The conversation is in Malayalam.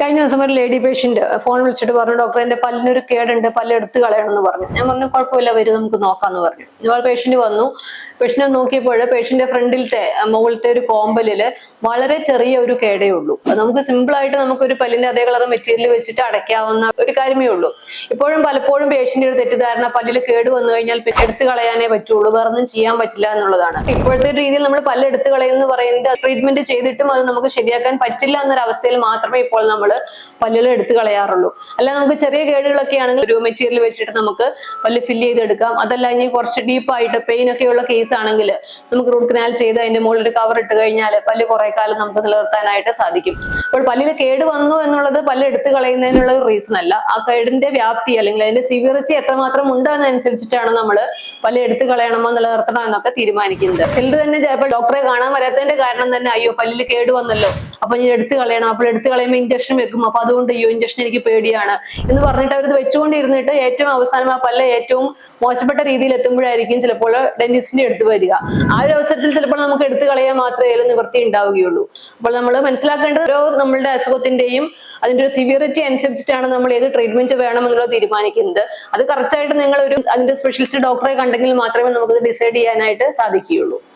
കഴിഞ്ഞ ദിവസം ഒരു ലേഡി പേഷ്യന്റ് ഫോൺ വിളിച്ചിട്ട് പറഞ്ഞു ഡോക്ടർ എന്റെ പല്ലിനൊരു കേടുണ്ട് പല്ല് എടുത്ത് കളയണം എന്ന് പറഞ്ഞു. ഞാൻ പറഞ്ഞു കുഴപ്പമില്ല വരും നമുക്ക് നോക്കാന്ന് പറഞ്ഞു. ഇതുപോലെ പേഷ്യന്റ് വന്നു. പേഷ്യന്റ് നോക്കിയപ്പോൾ പേഷ്യന്റെ ഫ്രണ്ടിലത്തെ മുകളിലത്തെ ഒരു കോമ്പലിൽ വളരെ ചെറിയ ഒരു കേടേ ഉള്ളൂ. നമുക്ക് സിമ്പിൾ ആയിട്ട് നമുക്ക് ഒരു പല്ലിന്റെ അതേ കളർ മെറ്റീരിയൽ വെച്ചിട്ട് അടയ്ക്കാവുന്ന ഒരു കാര്യമേ ഉള്ളൂ. ഇപ്പോഴും പലപ്പോഴും പേഷ്യന്റ് ഒരു തെറ്റിദ്ധാരണ പല്ലിൽ കേട് വന്നു കഴിഞ്ഞാൽ എടുത്ത് കളയാനേ പറ്റുള്ളൂ. വേറെ ഒന്നും ചെയ്യാൻ പറ്റില്ല എന്നുള്ളതാണ്. ഇപ്പോഴത്തെ രീതിയിൽ നമ്മൾ പല്ല് എടുത്തു കളയുന്ന പറയുന്നത് ട്രീറ്റ്മെന്റ് ചെയ്തിട്ടും അത് നമുക്ക് ശരിയാക്കാൻ പറ്റില്ല എന്നൊരു അവസ്ഥയിൽ മാത്രമേ ഇപ്പോൾ നമ്മൾ പല്ലുകൾ എടുത്തു കളയാറുള്ളൂ. അല്ല നമുക്ക് ചെറിയ കേടുകളൊക്കെ ആണെങ്കിൽ ഒരു മെറ്റീരിയൽ വെച്ചിട്ട് നമുക്ക് പല്ല് ഫില്ല് ചെയ്തെടുക്കാം. അതല്ല ഇനി കുറച്ച് ഡീപ്പായിട്ട് പെയിൻ ഒക്കെയുള്ള കേസ് ആണെങ്കിൽ നമുക്ക് റൂട്ട് കനാൽ ചെയ്ത് അതിന്റെ മുകളിൽ ഒരു കവർ ഇട്ട് കഴിഞ്ഞാൽ പല്ല് കുറെ കാലം നമുക്ക് നിലനിർത്താനായിട്ട് സാധിക്കും. അപ്പോൾ പല്ലിൽ കേട് വന്നു എന്നുള്ളത് പല്ല് എടുത്തു കളയുന്നതിനുള്ള റീസൺ അല്ല. ആ കേടിന്റെ വ്യാപ്തി അല്ലെങ്കിൽ അതിന്റെ സിവിയറിറ്റി എത്രമാത്രം ഉണ്ട് എന്നനുസരിച്ചിട്ടാണ് നമ്മൾ പല്ല് എടുത്തു കളയണമോ നിലനിർത്തണോ എന്നൊക്കെ തീരുമാനിക്കുന്നത്. ചിലർ തന്നെ ചിലപ്പോൾ ഡോക്ടറെ കാണാൻ വരാത്തതിന്റെ കാരണം തന്നെ അയ്യോ പല്ലിൽ കേട് വന്നല്ലോ. അപ്പൊ ഞാൻ എടുത്തു കളയണം. അപ്പോൾ എടുത്തു കളയുമ്പോൾ ഇഞ്ചക്ഷൻ വെക്കും. അപ്പൊ അതുകൊണ്ട് അയ്യോ ഇഞ്ചക്ഷൻ എനിക്ക് പേടിയാണ്. എന്ന് പറഞ്ഞിട്ട് അവരത് വെച്ചുകൊണ്ടിരുന്നിട്ട് ഏറ്റവും അവസാനം ആ പല്ല് ഏറ്റവും മോശപ്പെട്ട രീതിയിൽ എത്തുമ്പോഴായിരിക്കും ചിലപ്പോൾ ഡെന്റിസ്റ്റിന്റെ അടുത്ത് വരിക. ആ ഒരു അവസരത്തിൽ ചിലപ്പോൾ നമുക്ക് എടുത്തു കളയാൻ മാത്രമേ നിവൃത്തി ഉണ്ടാവുകയുള്ളൂ. അപ്പോൾ നമ്മൾ മനസ്സിലാക്കേണ്ടത് ഓരോ നമ്മളുടെ അസുഖത്തിന്റെയും ഒരു സിവിയറിറ്റി അനുസരിച്ചിട്ടാണ് നമ്മൾ ഏത് ട്രീറ്റ്മെന്റ് വേണം എന്നുള്ളത് തീരുമാനിക്കുന്നത്. അത് കറക്റ്റ് ആയിട്ട് നിങ്ങൾ ഒരു അതിന്റെ സ്പെഷ്യലിസ്റ്റ് ഡോക്ടറെ കണ്ടെങ്കിൽ മാത്രമേ നമുക്ക് ഡിസൈഡ് ചെയ്യാനായിട്ട് സാധിക്കുകയുള്ളൂ.